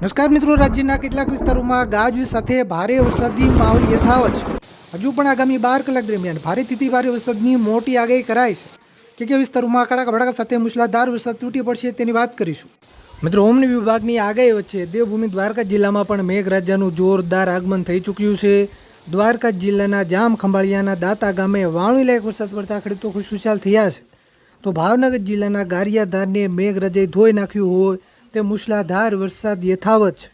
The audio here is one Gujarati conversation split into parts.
નમસ્કાર મિત્રો, રાજ્યના કેટલાક વિસ્તારોમાં ગાજવીજ સાથે ભારે વરસાદની માહોલ યથાવત હજુ પણ આગામી બાર કલાક દરમિયાન ભારેથી ભારે વરસાદની મોટી આગાહી કરાઈ છે. કે કે વિસ્તારોમાં કડાકા ભડાકા સાથે મુશળધાર વરસાદ તૂટી પડશે તેની વાત કરીશું. મિત્રો હોમની વિભાગની આગાહી વચ્ચે દેવભૂમિ દ્વારકા જિલ્લામાં પણ મેઘરાજાનું જોરદાર આગમન થઈ ચૂક્યું છે. દ્વારકા જિલ્લાના જામ ખંભાળિયાના દાતા ગામે વાવણી લાયક વરસાદ પડતા ખેડૂતો ખુશખુશાલ થયા છે. તો ભાવનગર જિલ્લાના ગારિયાધારને મેઘરાજાએ ધોઈ નાખ્યું હોય તે મુશળાધાર વરસાદ યથાવત છે.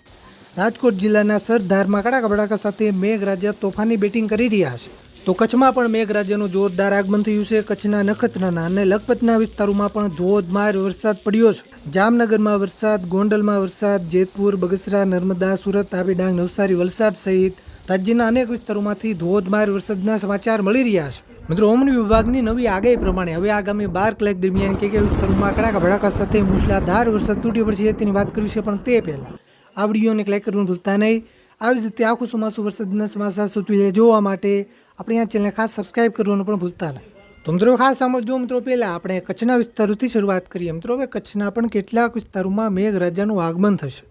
રાજકોટ જિલ્લાના સરધારમાં કડાકા ભડાકા સાથે મેઘરાજા તોફાની બેટિંગ કરી રહ્યા છે. તો કચ્છમાં પણ મેઘરાજાનું જોરદાર આગમન થયું છે. કચ્છના નખત્રાના અને લખપતના વિસ્તારોમાં પણ ધોધમાર વરસાદ પડ્યો છે. જામનગરમાં વરસાદ, ગોંડલમાં વરસાદ, જેતપુર, બગસરા, નર્મદા, સુરત, તાપી ડાંગ, નવસારી, વલસાડ સહિત રાજ્યના અનેક વિસ્તારોમાંથી ધોધમાર વરસાદના સમાચાર મળી રહ્યા છે. મિત્રો હવામાન વિભાગની નવી આગાહી પ્રમાણે હવે આગામી બાર કલાક દરમિયાન કે કે વિસ્તારોમાં કડાકા ભડાકા સાથે મુશળધાર વરસાદ તૂટી પડશે તેની વાત કરી છે, પણ તે પહેલાં આ વિડીયોને ક્લિક કરવાનું ભૂલતા નહીં. આવી જ રીતે આખું ચોમાસું વરસાદના સમાચાર સૂચવી જોવા માટે આપણે આ ચેનલને ખાસ સબસ્ક્રાઇબ કરવાનું પણ ભૂલતા નહીં. તો મિત્રો, ખાસ સાંભળજો મિત્રો, પહેલાં આપણે કચ્છના વિસ્તારોથી શરૂઆત કરીએ. મિત્રો, હવે કચ્છના પણ કેટલાક વિસ્તારોમાં મેઘરાજાનું આગમન થશે.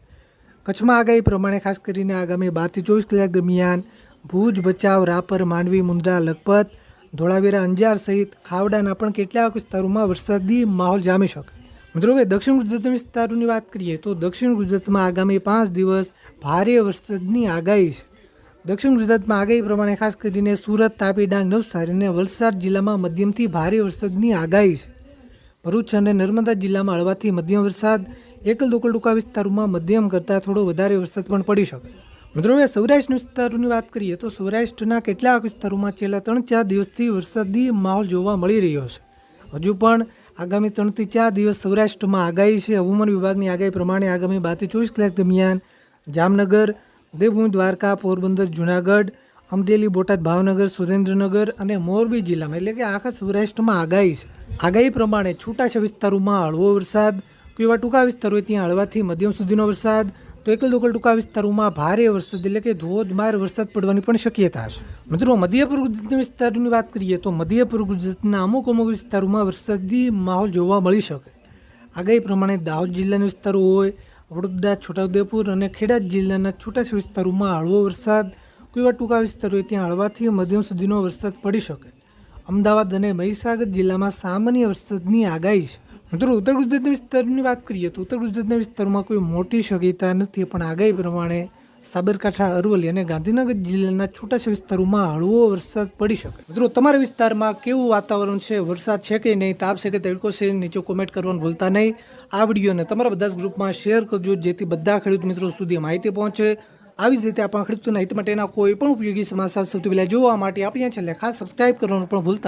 કચ્છમાં આગાહી પ્રમાણે ખાસ કરીને આગામી બારથી ચોવીસ કલાક દરમિયાન ભુજ, ભચાઉ, રાપર, માંડવી મુન્દ્રા લખપત ધોળાવીરા અંજાર સહિત ખાવડાના પણ કેટલાક વિસ્તારોમાં વરસાદી માહોલ જામી શકે. મિત્રો, હવે દક્ષિણ ગુજરાતના વિસ્તારોની વાત કરીએ તો દક્ષિણ ગુજરાતમાં આગામી પાંચ દિવસ ભારે વરસાદની આગાહી છે. દક્ષિણ ગુજરાતમાં આગાહી પ્રમાણે ખાસ કરીને સુરત, તાપી, ડાંગ, નવસારી અને વલસાડ જિલ્લામાં મધ્યમથી ભારે વરસાદની આગાહી છે. ભરૂચ અને નર્મદા જિલ્લામાં હળવાથી મધ્યમ વરસાદ, એકલ દોકલ ટૂંકા વિસ્તારોમાં મધ્યમ કરતાં થોડો વધારે વરસાદ પણ પડી શકે. મિત્રો, હવે સૌરાષ્ટ્રના વિસ્તારોની વાત કરીએ તો સૌરાષ્ટ્રના કેટલાક વિસ્તારોમાં છેલ્લા ત્રણ ચાર દિવસથી વરસાદી માહોલ જોવા મળી રહ્યો છે. હજુ પણ આગામી ત્રણથી ચાર દિવસ સૌરાષ્ટ્રમાં આગાહી છે. હવામાન વિભાગની આગાહી પ્રમાણે આગામી બારથી ચોવીસ કલાક દરમિયાન જામનગર, દેવભૂમિ, દ્વારકા, પોરબંદર, જુનાગઢ, અમરેલી, બોટાદ, ભાવનગર, સુરેન્દ્રનગર અને મોરબી જિલ્લામાં, એટલે કે આખા સૌરાષ્ટ્રમાં આગાહી છે. આગાહી પ્રમાણે છૂટાછા વિસ્તારોમાં હળવો વરસાદ કોઈ એવા ટૂંકા વિસ્તારો હોય ત્યાં હળવાથી મધ્યમ સુધીનો વરસાદ તો એકલ દોકલ ટૂંકા વિસ્તારોમાં ભારે વરસાદ એટલે કે ધોધમાર વરસાદ પડવાની પણ શક્યતા છે. મિત્રો, મધ્યપૂર્વ ગુજરાતના વિસ્તારોની વાત કરીએ તો મધ્યપૂર્વ ગુજરાતના અમુક અમુક વિસ્તારોમાં વરસાદી માહોલ જોવા મળી શકે. આગાહી પ્રમાણે દાહોદ જિલ્લાના વિસ્તારો હોય, વડોદરા, છોટાઉદેપુર અને ખેડા જિલ્લાના છૂટાછા વિસ્તારોમાં હળવો વરસાદ, કોઈ એવા ટૂંકા વિસ્તારો હોય ત્યાં હળવાથી મધ્યમ સુધીનો વરસાદ પડી શકે. અમદાવાદ અને મહીસાગર જિલ્લામાં સામાન્ય વરસાદની આગાહી છે. મિત્રો, ઉત્તર ગુજરાતના વિસ્તારની વાત કરીએ તો ઉત્તર ગુજરાતના વિસ્તારમાં કોઈ મોટી શક્યતા નથી, પણ આગાહી પ્રમાણે સાબરકાંઠા, અરવલ્લી અને ગાંધીનગર જિલ્લાના છૂટાછા વિસ્તારોમાં હળવો વરસાદ પડી શકે. મિત્રો, તમારા વિસ્તારમાં કેવું વાતાવરણ છે? વરસાદ છે કે નહીં? તાપ છે કે તડકો છે, નીચે કોમેન્ટ કરવાનું ભૂલતા નહીં. આ વિડીયોને તમારા બધા જ ગ્રુપમાં શેર કરજો, જેથી બધા ખેડૂત મિત્રો સુધી માહિતી પહોંચે. આવી જ રીતે આપણા ખેડૂતોના હિત માટેના કોઈ પણ ઉપયોગી સમાચાર સૌથી પહેલાં જોવા માટે આપણે છેલ્લે ખાસ સબસ્ક્રાઇબ કરવાનું પણ ભૂલતા